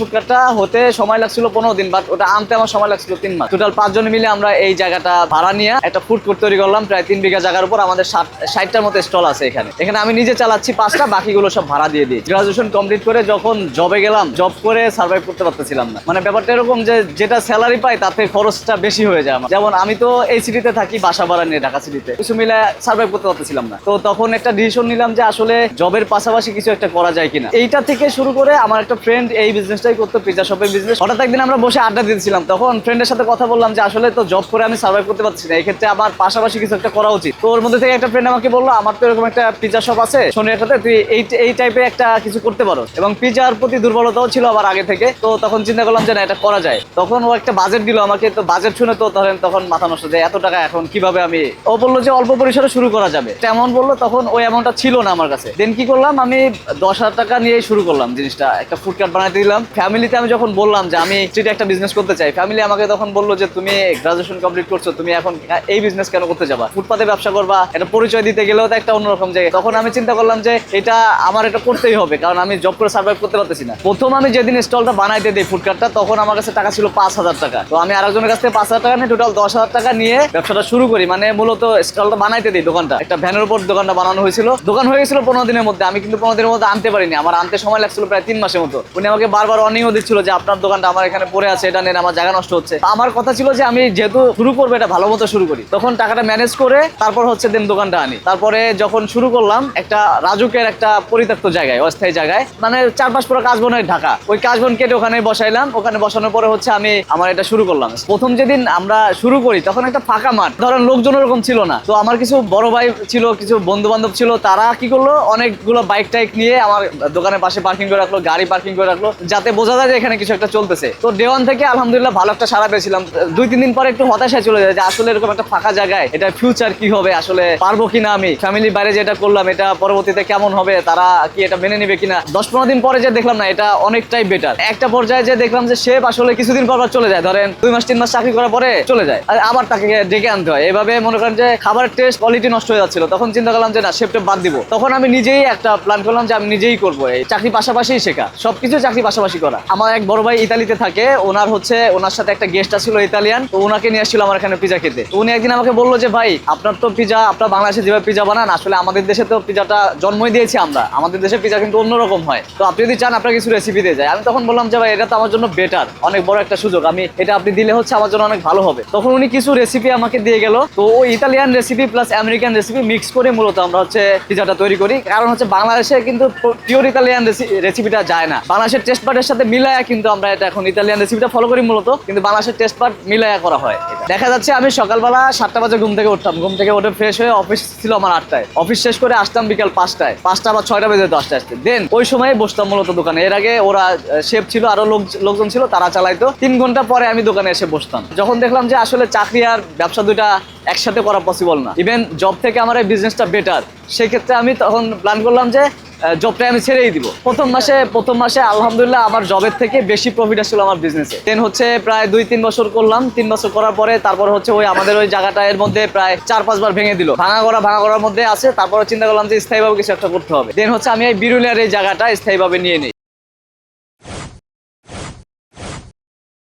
ফুটকারটা হতে সময় লাগছিল পনেরো দিন বাট ওটা আনতে আমার সময় লাগছিল তিন মাস। টোটাল পাঁচজন মিলে আমরা এই জায়গাটা ভাড়া নিয়ে একটা ফুড কোর্ট তৈরি করলাম, প্রায় তিন বিঘা জায়গার উপর আমাদের ষাট, ষাটটার মতো স্টল আছে এখানে। এখানে আমি নিজে চালাচ্ছি পাঁচটা, বাকিগুলো সব ভাড়া দিয়ে দিই গ্রাজুয়েশন কমপ্লিট করে যখন জবে গেলাম জব করে সার্ভাইভ করতে পারতেছিলাম না। মানে ব্যাপারটা এরকম যে, যেটা স্যালারি পাই তাতে খরচটা বেশি হয়ে যায় আমার। যেমন আমি তো এই সিটিতে থাকি, বাসা ভাড়া নিয়ে ঢাকা সিটিতে কিছু মিলে সার্ভাইভ করতে পারতেছিলাম না। তো তখন একটা ডিসিশন নিলাম যে আসলে জবের পাশাপাশি কিছু একটা করা যায় কিনা। এইটা থেকে শুরু করে আমার একটা ফ্রেন্ড এই বিজনেসটাই করতো পিজা শপের বিজনেস হঠাৎ একদিন আমরা বসে আড্ডা দিতেছিলাম, তখন ফ্রেন্ডের সাথে কথা বললাম যে, আসলে তো জব করে আমি সার্ভাইভ করতে পারছি না, এক্ষেত্রে ক্ষেত্রে আমার পাশাপাশি কিছু একটা করা উচিত। তো ওর মধ্যে থেকে একটা ফ্রেন্ড আমাকে বলল, আমার তো এরকম একটা পিজা শপ আছে সোনিয়াটাতে, তুই এই এই টাইপের একটা কিছু করতে পারো। এবং পিজার প্রতি দুর্বলতাও ছিল আবার আগে থেকে। তো তখন চিন্তা করলাম যে, না, এটা করা যায়। তখন ও একটা বাজেট দিল আমাকে, তো বাজেট শুনে তো ধরেন তখন মাথা নষ্ট যে, এত টাকা এখন কীভাবে আমি? ও বলল যে, অল্প পরিসরে শুরু করা যাবে। তেমন বলল, তখন ওই অ্যামাউন্টটা ছিল না আমার কাছে। দেন কি করলাম, আমি দশ হাজার টাকা নিয়ে শুরু করলাম জিনিসটা। একটা ফুড কার্ট বানাতে দিলাম। ফ্যামিলিতে আমি যখন বললাম যে আমি স্ট্রিটে একটা বিজনেস করতে চাই ফ্যামিলি আমাকে তখন বলল যে তুমি গ্রাজুয়েশন কমপ্লিট করছ, তুমি এখন এই বিজনেস কেন করতে যাবা? ফুটপাতে ব্যবসা করবা, এটা পরিচয় দিতে গেলেও তো একটা অন্যরকম জায়গায় তখন আমি চিন্তা করলাম যে এটা আমার এটা করতেই হবে, কারণ আমি জব করে সার্ভাইভ করতে পারতেছি না। প্রথম আমি যেদিন স্টলটা বানাইতে দিই ফুডকার্টটা তখন আমার কাছে টাকা ছিল পাঁচ হাজার টাকা। তো আমি আরেকজনের কাছ থেকে পাঁচ হাজার টাকা নিয়ে টোটাল দশ হাজার টাকা নিয়ে ব্যবসাটা শুরু করি। মানে মূলত স্টলটা বানাইতে দিই দোকানটা। একটা ভ্যানের উপর দোকানটা বানানো হয়েছিল। দোকান হয়ে গেছিল পনেরো দিনের মধ্যে। আমি কিন্তু পনেরো দিনের মধ্যে আনতে পারিনি। আমার আনতে সময় লাগছিল প্রায় তিন মাসের মতো। উনি আমাকে বারবার অনিও দিচ্ছিল যে আপনার দোকানটা আমার এখানে পড়ে আছে, এটা নেন, আমার জায়গা নষ্ট হচ্ছে। আমার কথা ছিল যে আমি যেহেতু শুরু করব, এটা ভালো মতো শুরু করি। তখন টাকাটা ম্যানেজ করে তারপর হচ্ছে দেন দোকানটা আনি। তারপরে যখন শুরু করলাম, একটা রাজুকের একটা পরিত্যক্ত জায়গায়, অস্থায়ী জায়গায় মানে চারপাশ পুরো কাজবন ঢাকা। ওই কাজবন কেটে ওখানে বসাইলাম। ওখানে বসানোর পরে হচ্ছে আমি আমার এটা শুরু করলাম। প্রথম যেদিন আমরা শুরু করি, তখন একটা ফাঁকা মাঠ। ধরেন লোকজন ওরকম ছিল না। তো আমার কিছু বড় ভাই ছিল, কিছু বন্ধু বান্ধব ছিল, তারা কি করল? অনেকগুলো বাইক টাইক নিয়ে আমার দোকানের পাশে পার্কিং করে রাখল, গাড়ি পার্কিং করে রাখল, যাতে বোঝা যায় যে এখানে কিছু একটা চলতেছে। তো ডে ওয়ান থেকে আলহামদুলিল্লাহ ভালো একটা সারা পেয়েছিলাম। দুই, তিন দিন পরে একটু হতাশায় চলে যায় যে আসলে এরকম একটা ফাঁকা জায়গায় এটা ফিউচার কি হবে, আসলে পারব কিনা আমি? ফ্যামিলির বাইরে যেটা করলাম, এটা পরবর্তীতে কেমন হবে, তারা কি এটা মেনে নিবে কিনা? দশ, পনেরো দিন পরে যে দেখলাম না, এটা অনেকটাই বেটার একটা পর্যায়ে যে দেখলাম যে শেফ আসলে কিছুদিন পর চলে যায়। ধরেন দুই মাস, তিন মাস চাকরি করার পরে চলে যায়। আর আবার তাকে ডেকে আনতে হয়। এভাবে মনে করেন যে খাবারের টেস্ট কোয়ালিটি নষ্ট হয়ে যাচ্ছিল। তখন চিন্তা করলাম যে না শেফটা বাদ দিব। তখন আমি নিজেই একটা প্ল্যান করলাম যে আমি নিজেই করব। এই চাকরি পাশাপাশি শেখা। সবকিছু চাকরি পাশাপাশি করা। আমার এক বড় ভাই ইতালিতে থাকে, ওনার হচ্ছে, ওনার সাথে একটা গেস্ট ছিল ইতালিয়ান, তো ওনাকে নিয়ে আসছিল আমার এখানে পিজা খেতে। উনি একদিন আমাকে বলল যে, ভাই, আপনার তো পিজা আপনার বাংলাদেশে যেভাবে পিজা বানান, আসলে আমাদের দেশে তো পিজাটা জন্মই দিয়েছি আমরা। আমাদের দেশে পিজা কিন্তু অন্যরকম হয়। তো আপনি যদি চান, আপনার কিছু রেসিপি দিয়ে যায়। আমি তখন বললাম যে, ভাই, এটা তো আমার জন্য বেটার অনেক বড় একটা সুযোগ। আমি এটা আপনি দিলে হচ্ছে আমার জন্য অনেক ভালো হবে। তখন উনি কিছু রেসিপি আমাকে দিয়ে গেল। তো ওই Italian recipe plus American recipe mix করে মূলত আমরা হচ্ছে পিজাটা তৈরি করি। কারণ হচ্ছে বাংলাদেশে কিন্তু পিওর ইতালিয়ান রেসিপিটা যায় না। বাংলাদেশের টেস্ট পার্টের সাথে মিলায়া কিন্তু আমরা এটা এখন ইতালিয়ান রেসিপিটা ফলো করি মূলত, কিন্তু বাংলাদেশের টেস্ট পার্ট মিলায়া করা হয়। দেখা যাচ্ছে আমি সকালবেলা সাতটা বাজে ঘুম থেকে উঠতাম। ঘুম থেকে উঠে ফ্রেশ হয়ে অফিস ছিল আমার আটটায়। অফিস শেষ করে আসতাম বিকাল পাঁচটায়। পাঁচটা বা ছয়টা বেজে দশটা আসতে। দেন ওই সময় বসতাম মূলত দোকানে। এর আগে ওরা শেফ ছিল, আরও লোক, লোকজন ছিল, তারা চালাইতো। তিন ঘণ্টা পরে আমি দোকানে এসে বসতাম। যখন দেখলাম যে আসলে চাকরি আর ব্যবসা দুইটা একসাথে করা পসিবল না। ইভেন জব থেকে আমার এই বিজনেসটা বেটার সেক্ষেত্রে আমি তখন প্ল্যান করলাম যে জবটা আমি ছেড়েই দিব। প্রথম মাসে প্রথম মাসে আলহামদুলিল্লাহ আমার জবের থেকে বেশি প্রফিট আসছিল আমার বিজনেসে দেন হচ্ছে প্রায় দুই, তিন বছর করলাম। তিন বছর করার পরে তারপর হচ্ছে ওই আমাদের ওই জায়গাটা এর মধ্যে প্রায় চার, পাঁচবার ভেঙে দিল। ভাঙা করা, ভাঙা করার মধ্যে আছে। তারপরে চিন্তা করলাম যে স্থায়ীভাবে কিছু একটা করতে হবে। দেন হচ্ছে আমি এই বিরুলিয়ার এই জায়গাটা স্থায়ীভাবে নিয়ে নিই।